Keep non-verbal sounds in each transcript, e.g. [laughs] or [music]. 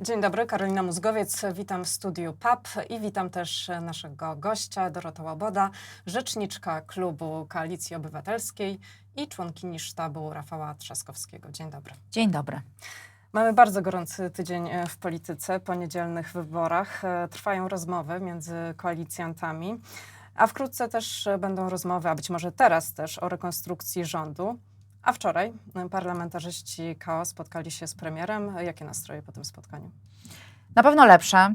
Dzień dobry, Karolina Mózgowiec. Witam w studiu PAP i witam też naszego gościa, Dorota Łaboda, rzeczniczka klubu Koalicji Obywatelskiej i członkini sztabu Rafała Trzaskowskiego. Dzień dobry. Dzień dobry. Mamy bardzo gorący tydzień e, w polityce. Po niedzielnych wyborach e, trwają rozmowy między koalicjantami, a wkrótce też e, będą rozmowy, a być może teraz też, o rekonstrukcji rządu. A wczoraj parlamentarzyści KO spotkali się z premierem. Jakie nastroje po tym spotkaniu? Na pewno lepsze,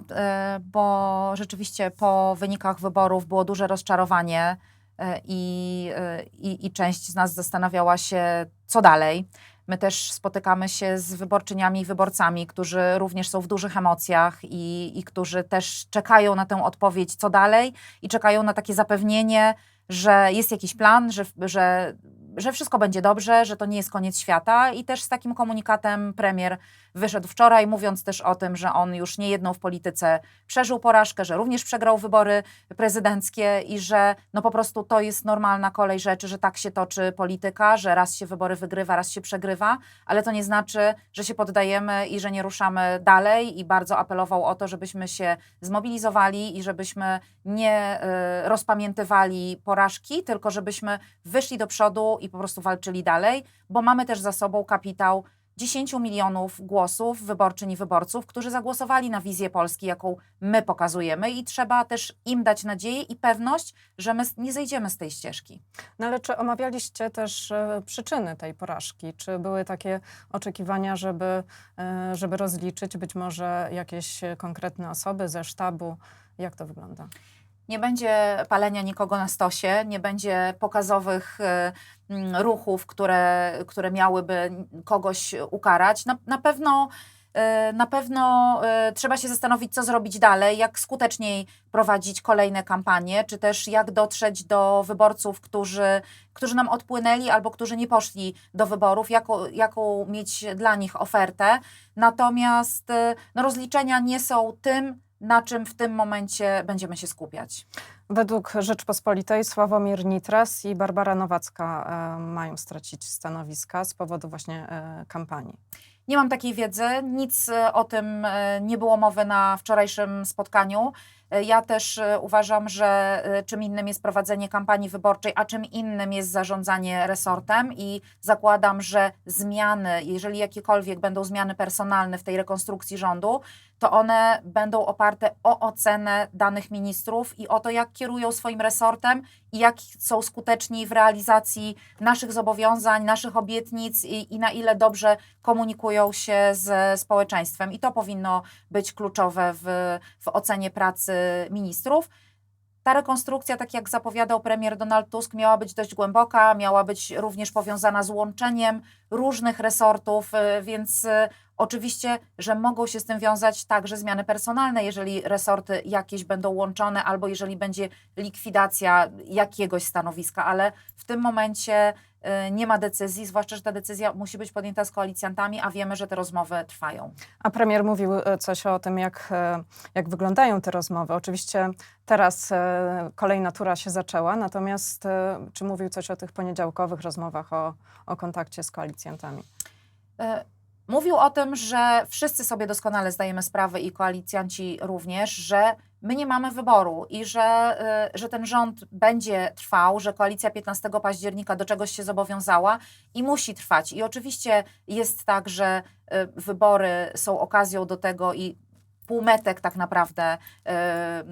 y, bo rzeczywiście po wynikach wyborów było duże rozczarowanie y, i, y, i, i część z nas zastanawiała się, co dalej. My też spotykamy się z wyborczyniami i wyborcami, którzy również są w dużych emocjach i, i którzy też czekają na tę odpowiedź, co dalej, i czekają na takie zapewnienie, że jest jakiś plan, że, że, że wszystko będzie dobrze, że to nie jest koniec świata. I też z takim komunikatem premier wyszedł wczoraj, mówiąc też o tym, że on już nie jedną w polityce przeżył porażkę, że również przegrał wybory prezydenckie i że no po prostu to jest normalna kolej rzeczy, że tak się toczy polityka, że raz się wybory wygrywa, raz się przegrywa, ale to nie znaczy, że się poddajemy i że nie ruszamy dalej i bardzo apelował o to, żebyśmy się zmobilizowali i żebyśmy nie y, rozpamiętywali porażki, tylko żebyśmy wyszli do przodu i po prostu walczyli dalej, bo mamy też za sobą kapitał 10 milionów głosów wyborczyń i wyborców, którzy zagłosowali na wizję Polski, jaką my pokazujemy i trzeba też im dać nadzieję i pewność, że my nie zejdziemy z tej ścieżki. No ale czy omawialiście też e, przyczyny tej porażki? Czy były takie oczekiwania, żeby, e, żeby rozliczyć być może jakieś konkretne osoby ze sztabu? Jak to wygląda? Nie będzie palenia nikogo na stosie, nie będzie pokazowych e, mm, ruchów, które, które miałyby kogoś ukarać. Na, na pewno. e, Na pewno e, trzeba się zastanowić, co zrobić dalej, jak skuteczniej prowadzić kolejne kampanie, czy też jak dotrzeć do wyborców, którzy, którzy nam odpłynęli albo którzy nie poszli do wyborów, jaką, jaką mieć dla nich ofertę. Natomiast no, rozliczenia nie są tym, na czym w tym momencie będziemy się skupiać. Według Rzeczpospolitej Sławomir Nitras i Barbara Nowacka e, mają stracić stanowiska z powodu właśnie e, kampanii. Nie mam takiej wiedzy, nic e, o tym nie było mowy na wczorajszym spotkaniu. E, Ja też e, uważam, że e, czym innym jest prowadzenie kampanii wyborczej, a czym innym jest zarządzanie resortem i zakładam, że zmiany, jeżeli jakiekolwiek będą zmiany personalne w tej rekonstrukcji rządu, to one będą oparte o ocenę danych ministrów i o to, jak kierują swoim resortem i jak są skuteczni w realizacji naszych zobowiązań, naszych obietnic i, i na ile dobrze komunikują się ze społeczeństwem. I to powinno być kluczowe w, w ocenie pracy ministrów. Ta rekonstrukcja, tak jak zapowiadał premier Donald Tusk, miała być dość głęboka, miała być również powiązana z łączeniem różnych resortów, y, więc y, oczywiście, że mogą się z tym wiązać także zmiany personalne, jeżeli resorty jakieś będą łączone, albo jeżeli będzie likwidacja jakiegoś stanowiska, ale w tym momencie nie ma decyzji, zwłaszcza, że ta decyzja musi być podjęta z koalicjantami, a wiemy, że te rozmowy trwają. A premier mówił e, coś o tym, jak, e, jak wyglądają te rozmowy. Oczywiście teraz kolejna tura się zaczęła, natomiast czy mówił coś o tych poniedziałkowych rozmowach o, o kontakcie z koalicjantami? Mówił o tym, że wszyscy sobie doskonale zdajemy sprawę i koalicjanci również, że my nie mamy wyboru i że, e, że ten rząd będzie trwał, że koalicja 15 października do czegoś się zobowiązała i musi trwać. I oczywiście jest tak, że e, wybory są okazją do tego i półmetek tak naprawdę e,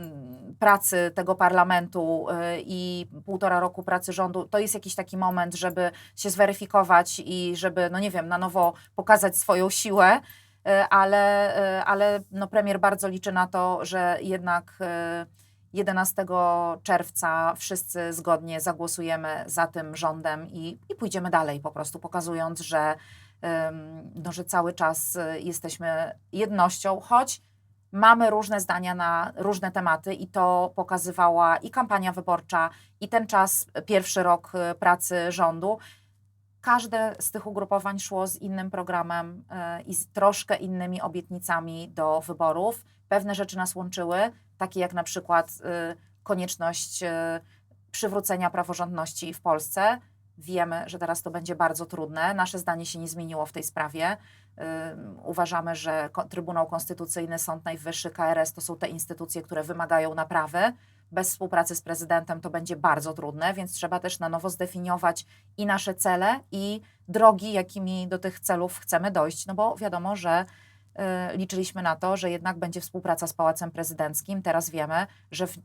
pracy tego parlamentu e, i półtora roku pracy rządu, to jest jakiś taki moment, żeby się zweryfikować i żeby, no nie wiem, na nowo pokazać swoją siłę, e, ale, ale no premier bardzo liczy na to, że jednak e, 11 czerwca wszyscy zgodnie zagłosujemy za tym rządem i, i pójdziemy dalej po prostu, pokazując, że, no, że cały czas jesteśmy jednością, choć mamy różne zdania na różne tematy i to pokazywała i kampania wyborcza, i ten czas, pierwszy rok e, pracy rządu. Każde z tych ugrupowań szło z innym programem e, i z troszkę innymi obietnicami do wyborów. Pewne rzeczy nas łączyły, takie jak na przykład e, konieczność e, przywrócenia praworządności w Polsce. Wiemy, że teraz to będzie bardzo trudne. Nasze zdanie się nie zmieniło w tej sprawie. Uważamy, że Trybunał Konstytucyjny, Sąd Najwyższy, KRS to są te instytucje, które wymagają naprawy. Bez współpracy z prezydentem to będzie bardzo trudne, więc trzeba też na nowo zdefiniować i nasze cele, i drogi, jakimi do tych celów chcemy dojść. No bo wiadomo, że y, liczyliśmy na to, że jednak będzie współpraca z Pałacem Prezydenckim. Teraz wiemy, że w,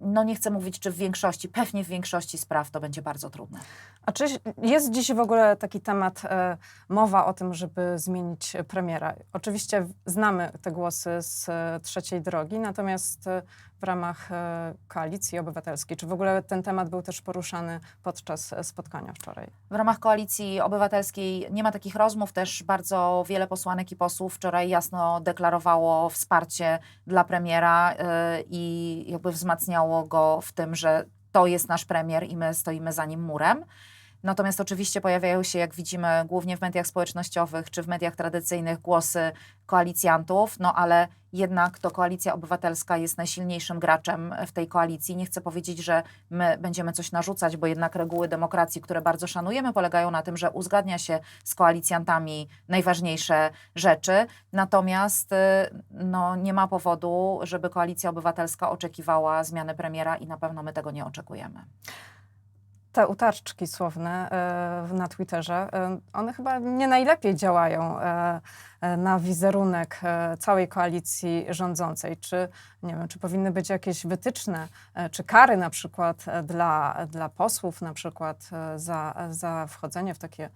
no nie chcę mówić, czy w większości, pewnie w większości spraw to będzie bardzo trudne. A czy jest dziś w ogóle taki temat, e, mowa o tym, żeby zmienić premiera? Oczywiście znamy te głosy z e, trzeciej drogi, natomiast e, w ramach e, koalicji obywatelskiej, czy w ogóle ten temat był też poruszany podczas e, spotkania wczoraj? W ramach koalicji obywatelskiej nie ma takich rozmów. Też bardzo wiele posłanek i posłów wczoraj jasno deklarowało wsparcie dla premiera y, i jakby wzmacniało go w tym, że to jest nasz premier i my stoimy za nim murem. Natomiast oczywiście pojawiają się, jak widzimy, głównie w mediach społecznościowych czy w mediach tradycyjnych głosy koalicjantów, no ale jednak to koalicja obywatelska jest najsilniejszym graczem w tej koalicji. Nie chcę powiedzieć, że my będziemy coś narzucać, bo jednak reguły demokracji, które bardzo szanujemy, polegają na tym, że uzgadnia się z koalicjantami najważniejsze rzeczy. Natomiast y, no, nie ma powodu, żeby koalicja obywatelska oczekiwała zmiany premiera i na pewno my tego nie oczekujemy. Te utarczki słowne e, na Twitterze, e, one chyba nie najlepiej działają e, na wizerunek całej koalicji rządzącej. Czy, nie wiem, czy powinny być jakieś wytyczne, czy kary na przykład dla, dla posłów na przykład za, za wchodzenie w takie,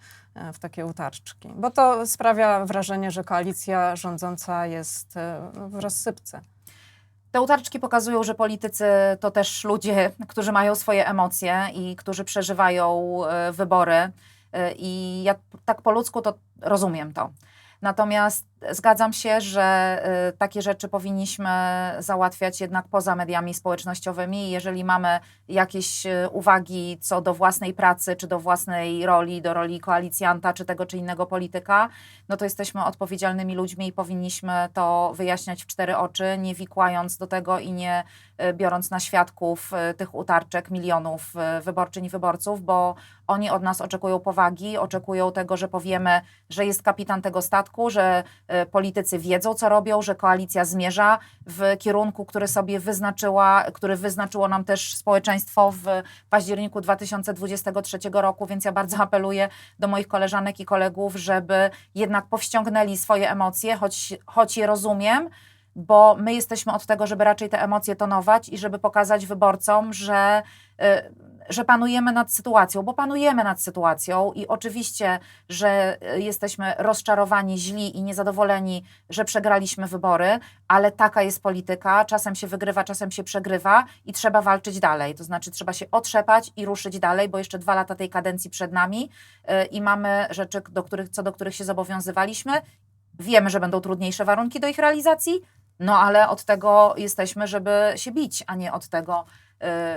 w takie utarczki? Bo to sprawia wrażenie, że koalicja rządząca jest w rozsypce. Te utarczki pokazują, że politycy to też ludzie, którzy mają swoje emocje i którzy przeżywają e, wybory. E, I ja tak po ludzku to rozumiem to. Natomiast zgadzam się, że e, takie rzeczy powinniśmy załatwiać jednak poza mediami społecznościowymi. Jeżeli mamy jakieś e, uwagi co do własnej pracy, czy do własnej roli, do roli koalicjanta, czy tego czy innego polityka, no to jesteśmy odpowiedzialnymi ludźmi i powinniśmy to wyjaśniać w cztery oczy, nie wikłając do tego i nie e, biorąc na świadków tych utarczek milionów wyborczyń i wyborców, bo oni od nas oczekują powagi, oczekują tego, że powiemy, że jest kapitan tego statku, że e, politycy wiedzą, co robią, że koalicja zmierza w kierunku, który sobie wyznaczyła, który wyznaczyło nam też społeczeństwo w październiku 2023 roku, więc ja bardzo apeluję do moich koleżanek i kolegów, żeby jednak powściągnęli swoje emocje, choć, choć je rozumiem, bo my jesteśmy od tego, żeby raczej te emocje tonować i żeby pokazać wyborcom, że, y, że panujemy nad sytuacją, bo panujemy nad sytuacją i oczywiście, że y, jesteśmy rozczarowani, źli i niezadowoleni, że przegraliśmy wybory, ale taka jest polityka, czasem się wygrywa, czasem się przegrywa i trzeba walczyć dalej. To znaczy trzeba się otrzepać i ruszyć dalej, bo jeszcze dwa lata tej kadencji przed nami y, i mamy rzeczy, do których, co do których się zobowiązywaliśmy. Wiemy, że będą trudniejsze warunki do ich realizacji, no ale od tego jesteśmy, żeby się bić, a nie od tego,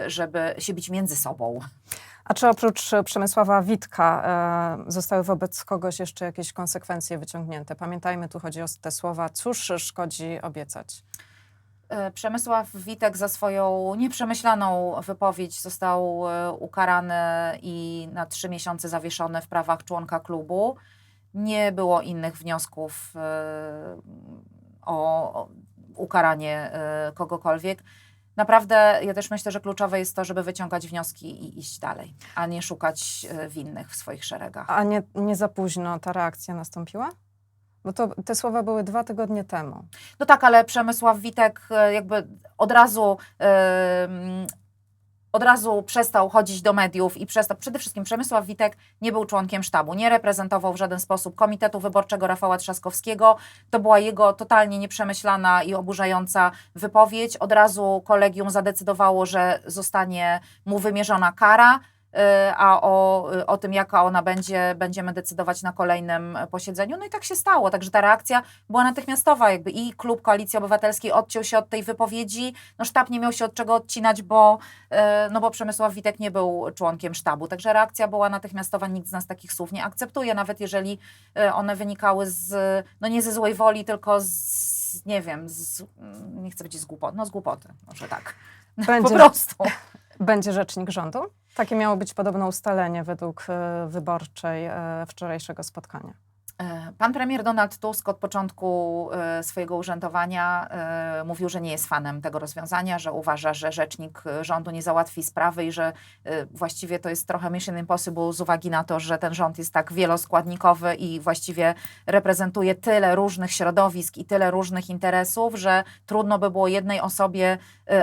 y, żeby się bić między sobą. A czy oprócz Przemysława Witka e, zostały wobec kogoś jeszcze jakieś konsekwencje wyciągnięte? Pamiętajmy, tu chodzi o te słowa, cóż szkodzi obiecać. Y, Przemysław Witek za swoją nieprzemyślaną wypowiedź został ukarany i na trzy miesiące zawieszony w prawach członka klubu. Nie było innych wniosków o ukaranie y, kogokolwiek. Naprawdę, ja też myślę, że kluczowe jest to, żeby wyciągać wnioski i iść dalej, a nie szukać y, winnych w swoich szeregach. A nie, nie za późno ta reakcja nastąpiła? Bo to, te słowa były dwa tygodnie temu. No tak, ale Przemysław Witek e, jakby od razu. em, od razu przestał chodzić do mediów i przestał. Przede wszystkim Przemysław Witek nie był członkiem sztabu, nie reprezentował w żaden sposób Komitetu Wyborczego Rafała Trzaskowskiego. To była jego totalnie nieprzemyślana i oburzająca wypowiedź. Od razu kolegium zadecydowało, że zostanie mu wymierzona kara. Y, A o, y, o tym, jaka ona będzie, będziemy decydować na kolejnym posiedzeniu. No i tak się stało. Także ta reakcja była natychmiastowa. Jakby i klub Koalicji Obywatelskiej odciął się od tej wypowiedzi. No sztab nie miał się od czego odcinać, bo, e, no bo Przemysław Witek nie był członkiem sztabu. Także reakcja była natychmiastowa. Nikt z nas takich słów nie akceptuje, nawet jeżeli e, one wynikały z, no nie ze złej woli, tylko z, nie wiem, z, nie chcę powiedzieć z głupoty, no z głupoty, może tak. [laughs] Po Będzie, prostu. [laughs] będzie rzecznik rządu? Takie miało być podobno ustalenie według e, wyborczej e, wczorajszego spotkania. E, Pan premier Donald Tusk od początku e, swojego urzędowania e, mówił, że nie jest fanem tego rozwiązania, że uważa, że rzecznik rządu nie załatwi sprawy i że właściwie to jest trochę mission impossible z uwagi na to, że ten rząd jest tak wieloskładnikowy i właściwie reprezentuje tyle różnych środowisk i tyle różnych interesów, że trudno by było jednej osobie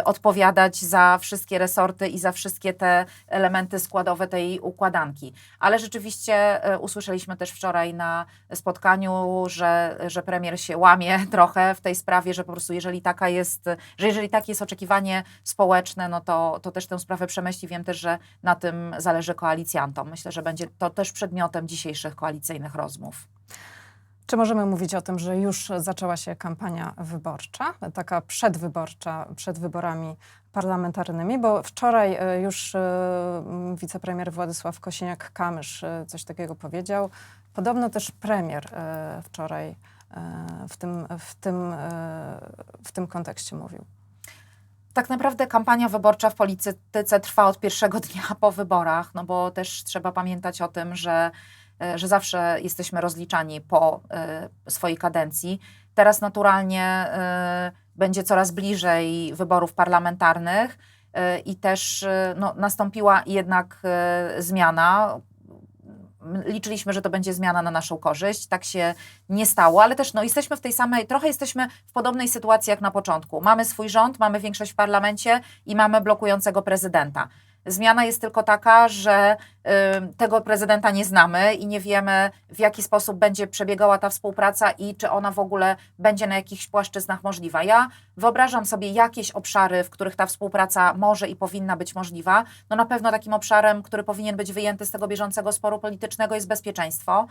odpowiadać za wszystkie resorty i za wszystkie te elementy składowe tej układanki. Ale rzeczywiście usłyszeliśmy też wczoraj na spotkaniu, że, że premier się łamie [laughs] trochę w tej sprawie, że po prostu jeżeli taka jest, że jeżeli takie jest oczekiwanie społeczne, no to, to też tę sprawę przemyśli. Wiem też, że na tym zależy koalicjantom. Myślę, że będzie to też przedmiotem dzisiejszych koalicyjnych rozmów. Czy możemy mówić o tym, że już zaczęła się kampania wyborcza, taka przedwyborcza, przed wyborami parlamentarnymi? Bo wczoraj e, już e, wicepremier Władysław Kosiniak-Kamysz e, coś takiego powiedział. Podobno też premier e, wczoraj e, w tym, w, tym, e, w tym kontekście mówił. Tak naprawdę kampania wyborcza w polityce trwa od pierwszego [laughs] dnia po wyborach, no bo też trzeba pamiętać o tym, że, że zawsze jesteśmy rozliczani po swojej kadencji. Teraz naturalnie będzie coraz bliżej wyborów parlamentarnych i też no, nastąpiła jednak zmiana. Liczyliśmy, że to będzie zmiana na naszą korzyść. Tak się nie stało, ale też no, jesteśmy w tej samej, trochę jesteśmy w podobnej sytuacji jak na początku. Mamy swój rząd, mamy większość w parlamencie i mamy blokującego prezydenta. Zmiana jest tylko taka, że tego prezydenta nie znamy i nie wiemy, w jaki sposób będzie przebiegała ta współpraca i czy ona w ogóle będzie na jakichś płaszczyznach możliwa. Ja wyobrażam sobie jakieś obszary, w których ta współpraca może i powinna być możliwa. No na pewno takim obszarem, który powinien być wyjęty z tego bieżącego sporu politycznego jest bezpieczeństwo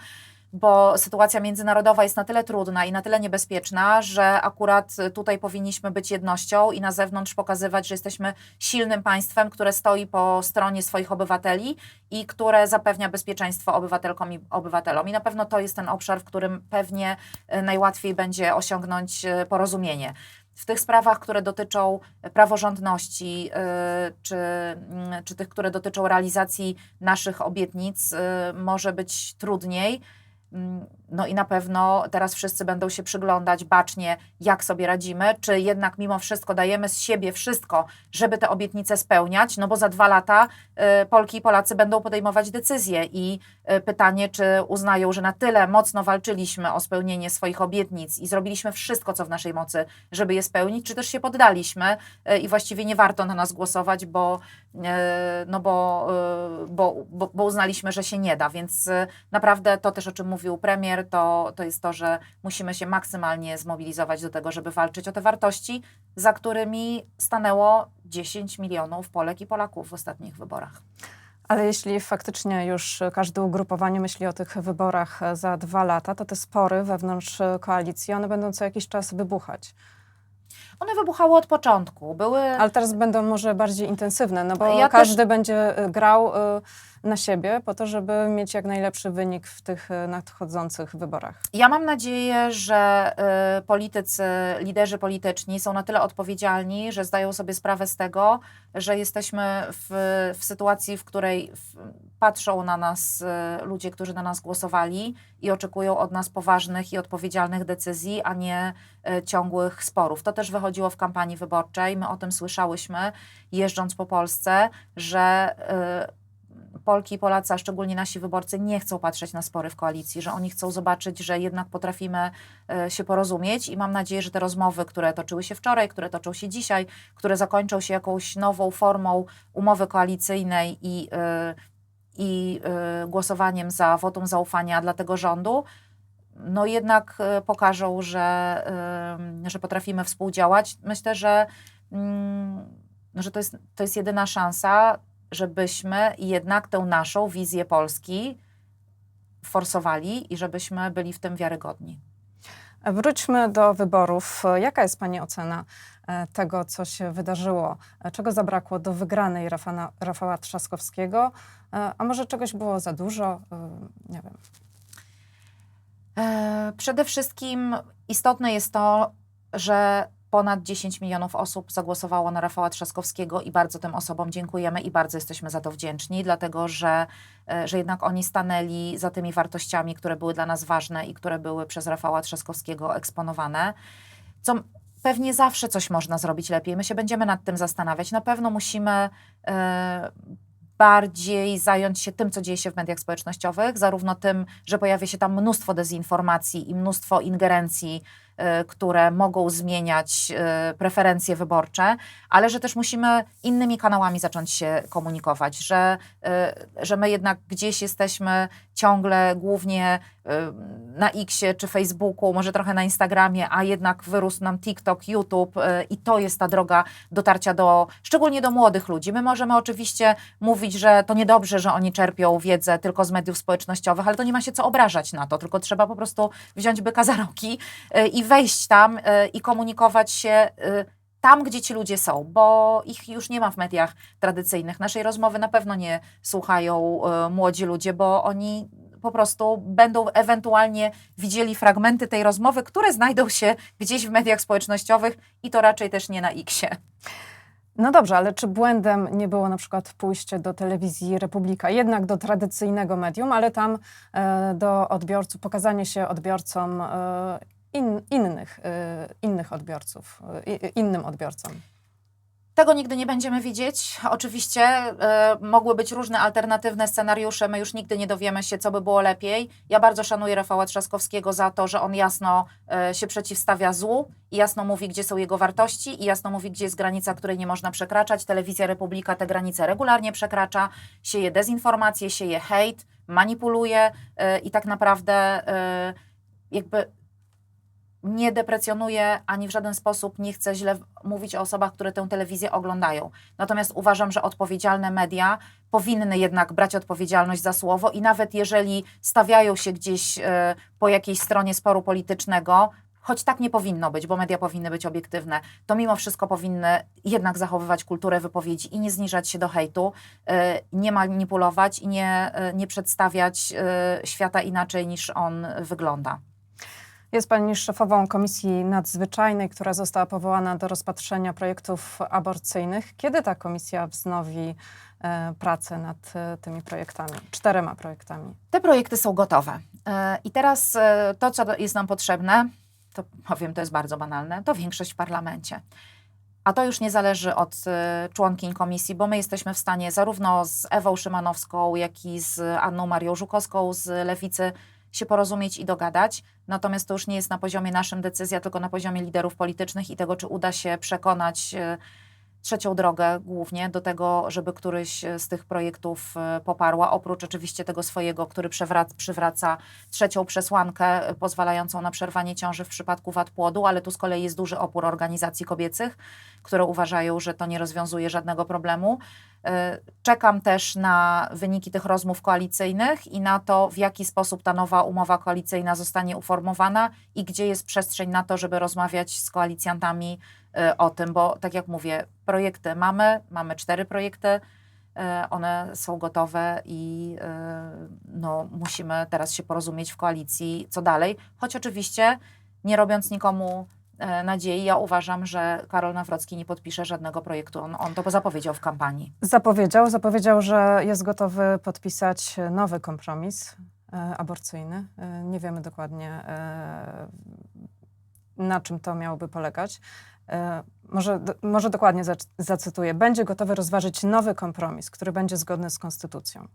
bo sytuacja międzynarodowa jest na tyle trudna i na tyle niebezpieczna, że akurat tutaj powinniśmy być jednością i na zewnątrz pokazywać, że jesteśmy silnym państwem, które stoi po stronie swoich obywateli i które zapewnia bezpieczeństwo obywatelkom i obywatelom. I na pewno to jest ten obszar, w którym pewnie e, najłatwiej będzie osiągnąć e, porozumienie. W tych sprawach, które dotyczą praworządności, yy, czy, mm, czy tych, które dotyczą realizacji naszych obietnic, może być trudniej. mm, No i na pewno teraz wszyscy będą się przyglądać bacznie, jak sobie radzimy, czy jednak mimo wszystko dajemy z siebie wszystko, żeby te obietnice spełniać, no bo za dwa lata y, Polki i Polacy będą podejmować decyzje i y, pytanie, czy uznają, że na tyle mocno walczyliśmy o spełnienie swoich obietnic i zrobiliśmy wszystko, co w naszej mocy, żeby je spełnić, czy też się poddaliśmy y, i właściwie nie warto na nas głosować, bo, no bo, bo, bo, bo uznaliśmy, że się nie da, więc naprawdę to też, o czym mówił premier, to, to jest to, że musimy się maksymalnie zmobilizować do tego, żeby walczyć o te wartości, za którymi stanęło 10 milionów Polek i Polaków w ostatnich wyborach. Ale jeśli faktycznie już każde ugrupowanie myśli o tych wyborach e, za dwa lata, to te spory wewnątrz e, koalicji, one będą co jakiś czas wybuchać. One wybuchały od początku. Były Ale teraz będą może bardziej intensywne, no bo Ja też- każdy będzie y, grał y, na siebie po to, żeby mieć jak najlepszy wynik w tych y, nadchodzących wyborach. Ja mam nadzieję, że y, politycy, liderzy polityczni są na tyle odpowiedzialni, że zdają sobie sprawę z tego, że jesteśmy w, w sytuacji, w której patrzą na nas y, ludzie, którzy na nas głosowali i oczekują od nas poważnych i odpowiedzialnych decyzji, a nie ciągłych sporów. To też wychodziło w kampanii wyborczej. My o tym słyszałyśmy, jeżdżąc po Polsce, że Polki i Polacy, a szczególnie nasi wyborcy, nie chcą patrzeć na spory w koalicji, że oni chcą zobaczyć, że jednak potrafimy e, się porozumieć i mam nadzieję, że te rozmowy, które toczyły się wczoraj, które toczą się dzisiaj, które zakończą się jakąś nową formą umowy koalicyjnej i, e, i e, głosowaniem za wotum zaufania dla tego rządu, no jednak pokażą, że, że potrafimy współdziałać. Myślę, że, mm, że to, jest, to jest jedyna szansa, żebyśmy jednak tę naszą wizję Polski forsowali i żebyśmy byli w tym wiarygodni. Wróćmy do wyborów. Jaka jest Pani ocena e, tego, co się wydarzyło? Czego zabrakło do wygranej Rafała Trzaskowskiego? E, A może czegoś było za dużo? E, Nie wiem. Przede wszystkim istotne jest to, że ponad 10 milionów osób zagłosowało na Rafała Trzaskowskiego i bardzo tym osobom dziękujemy i bardzo jesteśmy za to wdzięczni, dlatego że, e, że jednak oni stanęli za tymi wartościami, które były dla nas ważne i które były przez Rafała Trzaskowskiego eksponowane. Co pewnie zawsze coś można zrobić lepiej. My się będziemy nad tym zastanawiać. Na pewno musimy e, bardziej zająć się tym, co dzieje się w mediach społecznościowych, zarówno tym, że pojawia się tam mnóstwo dezinformacji i mnóstwo ingerencji, które mogą zmieniać e, preferencje wyborcze, ale że też musimy innymi kanałami zacząć się komunikować, że, e, że my jednak gdzieś jesteśmy ciągle głównie na Xie czy Facebooku, może trochę na Instagramie, a jednak wyrósł nam TikTok, YouTube e, i to jest ta droga dotarcia do, szczególnie do młodych ludzi. My możemy oczywiście mówić, że to niedobrze, że oni czerpią wiedzę tylko z mediów społecznościowych, ale to nie ma się co obrażać na to, tylko trzeba po prostu wziąć byka za rogi e, i wejść tam i komunikować się tam, gdzie ci ludzie są, bo ich już nie ma w mediach tradycyjnych. Naszej rozmowy na pewno nie słuchają młodzi ludzie, bo oni po prostu będą ewentualnie widzieli fragmenty tej rozmowy, które znajdą się gdzieś w mediach społecznościowych i to raczej też nie na Xie. No dobrze, ale czy błędem nie było na przykład pójście do telewizji Republika, jednak do tradycyjnego medium, ale tam e, do odbiorców, pokazanie się odbiorcom e, in, innych, e, innych odbiorców, innym odbiorcom? Tego nigdy nie będziemy wiedzieć. Oczywiście e, mogły być różne alternatywne scenariusze. My już nigdy nie dowiemy się, co by było lepiej. Ja bardzo szanuję Rafała Trzaskowskiego za to, że on jasno e, się przeciwstawia złu i jasno mówi, gdzie są jego wartości i jasno mówi, gdzie jest granica, której nie można przekraczać. Telewizja Republika te granice regularnie przekracza, sieje dezinformację, sieje hejt, manipuluje e, i tak naprawdę e, jakby nie deprecjonuję ani w żaden sposób nie chcę źle mówić o osobach, które tę telewizję oglądają. Natomiast uważam, że odpowiedzialne media powinny jednak brać odpowiedzialność za słowo i nawet jeżeli stawiają się gdzieś e, po jakiejś stronie sporu politycznego, choć tak nie powinno być, bo media powinny być obiektywne, to mimo wszystko powinny jednak zachowywać kulturę wypowiedzi i nie zniżać się do hejtu, e, nie manipulować i nie, e, nie przedstawiać świata inaczej niż on wygląda. Jest Pani szefową Komisji Nadzwyczajnej, która została powołana do rozpatrzenia projektów aborcyjnych. Kiedy ta komisja wznowi e, pracę nad e, tymi projektami? Czterema projektami. Te projekty są gotowe. E, I teraz e, to, co jest nam potrzebne, to powiem, to jest bardzo banalne, to większość w parlamencie. A to już nie zależy od e, członkiń komisji, bo my jesteśmy w stanie zarówno z Ewą Szymanowską, jak i z Anną Marią Żukowską z Lewicy się porozumieć i dogadać. Natomiast to już nie jest na poziomie naszym decyzja, tylko na poziomie liderów politycznych i tego, czy uda się przekonać e, trzecią drogę głównie do tego, żeby któryś z tych projektów e, poparła, oprócz oczywiście tego swojego, który przewrac, przywraca trzecią przesłankę e, pozwalającą na przerwanie ciąży w przypadku wad płodu, ale tu z kolei jest duży opór organizacji kobiecych, które uważają, że to nie rozwiązuje żadnego problemu. E, Czekam też na wyniki tych rozmów koalicyjnych i na to, w jaki sposób ta nowa umowa koalicyjna zostanie uformowana i gdzie jest przestrzeń na to, żeby rozmawiać z koalicjantami e, o tym, bo tak jak mówię, projekty mamy, mamy cztery projekty, e, one są gotowe i no, musimy teraz się porozumieć w koalicji, co dalej. Choć oczywiście nie robiąc nikomu nadziei, ja uważam, że Karol Nawrocki nie podpisze żadnego projektu. On, on to zapowiedział w kampanii. Zapowiedział, zapowiedział, że jest gotowy podpisać nowy kompromis e, aborcyjny. E, nie wiemy dokładnie, e, na czym to miałoby polegać. E, może, może dokładnie zac- zacytuję. Będzie gotowy rozważyć nowy kompromis, który będzie zgodny z konstytucją.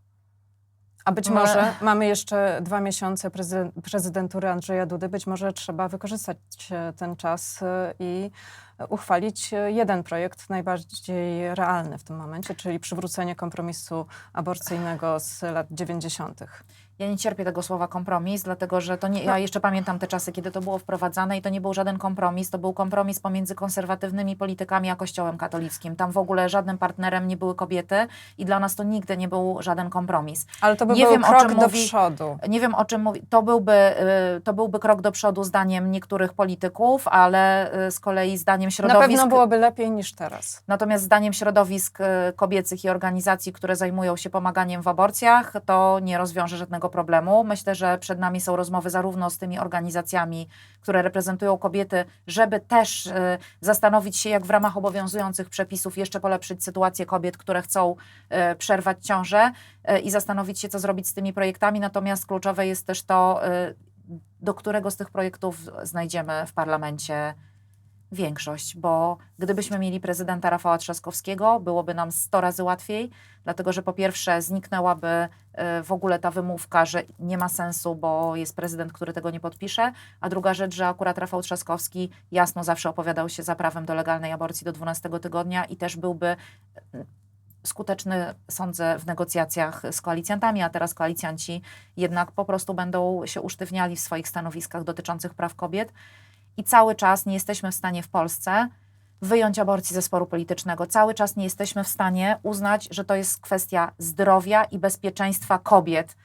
A być może mamy jeszcze dwa miesiące prezy- prezydentury Andrzeja Dudy. Być może trzeba wykorzystać e, ten czas e, i uchwalić e, jeden projekt najbardziej realny w tym momencie, czyli przywrócenie kompromisu aborcyjnego z lat 90. Ja nie cierpię tego słowa kompromis, dlatego że to nie, ja jeszcze pamiętam te czasy, kiedy to było wprowadzane i to nie był żaden kompromis, to był kompromis pomiędzy konserwatywnymi politykami a Kościołem katolickim. Tam w ogóle żadnym partnerem nie były kobiety i dla nas to nigdy nie był żaden kompromis. Ale to by Nie był wiem, o krok czym do mówi- przodu. Nie wiem o czym mówi, to byłby, y, to byłby krok do przodu zdaniem niektórych polityków, ale y, z kolei zdaniem Na środowisk... pewno byłoby lepiej niż teraz. Natomiast zdaniem środowisk y, kobiecych i organizacji, które zajmują się pomaganiem w aborcjach, to nie rozwiąże żadnego tego problemu. Myślę, że przed nami są rozmowy zarówno z tymi organizacjami, które reprezentują kobiety, żeby też e, zastanowić się, jak w ramach obowiązujących przepisów jeszcze polepszyć sytuację kobiet, które chcą e, przerwać ciążę e, i zastanowić się, co zrobić z tymi projektami. Natomiast kluczowe jest też to, do którego z tych projektów znajdziemy w parlamencie większość, bo gdybyśmy mieli prezydenta Rafała Trzaskowskiego, byłoby nam 100 razy łatwiej, dlatego że po pierwsze zniknęłaby e, w ogóle ta wymówka, że nie ma sensu, bo jest prezydent, który tego nie podpisze, a druga rzecz, że akurat Rafał Trzaskowski jasno zawsze opowiadał się za prawem do legalnej aborcji do 12 tygodnia i też byłby e, skuteczny, sądzę, w negocjacjach z koalicjantami, a teraz koalicjanci jednak po prostu będą się usztywniali w swoich stanowiskach dotyczących praw kobiet i cały czas nie jesteśmy w stanie w Polsce wyjąć aborcji ze sporu politycznego. Cały czas nie jesteśmy w stanie uznać, że to jest kwestia zdrowia i bezpieczeństwa kobiet,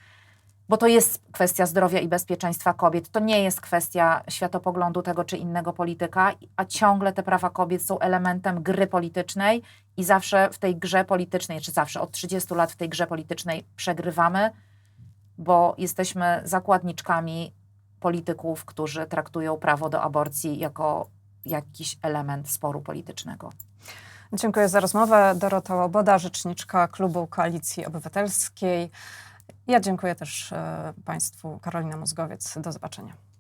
bo to jest kwestia zdrowia i bezpieczeństwa kobiet. To nie jest kwestia światopoglądu tego czy innego polityka, a ciągle te prawa kobiet są elementem gry politycznej i zawsze w tej grze politycznej, czy zawsze od 30 lat w tej grze politycznej przegrywamy, bo jesteśmy zakładniczkami polityków, którzy traktują prawo do aborcji jako jakiś element sporu politycznego. Dziękuję za rozmowę. Dorota Łoboda, rzeczniczka Klubu Koalicji Obywatelskiej. Ja dziękuję też e, Państwu. Karolina Mózgowiec. Do zobaczenia.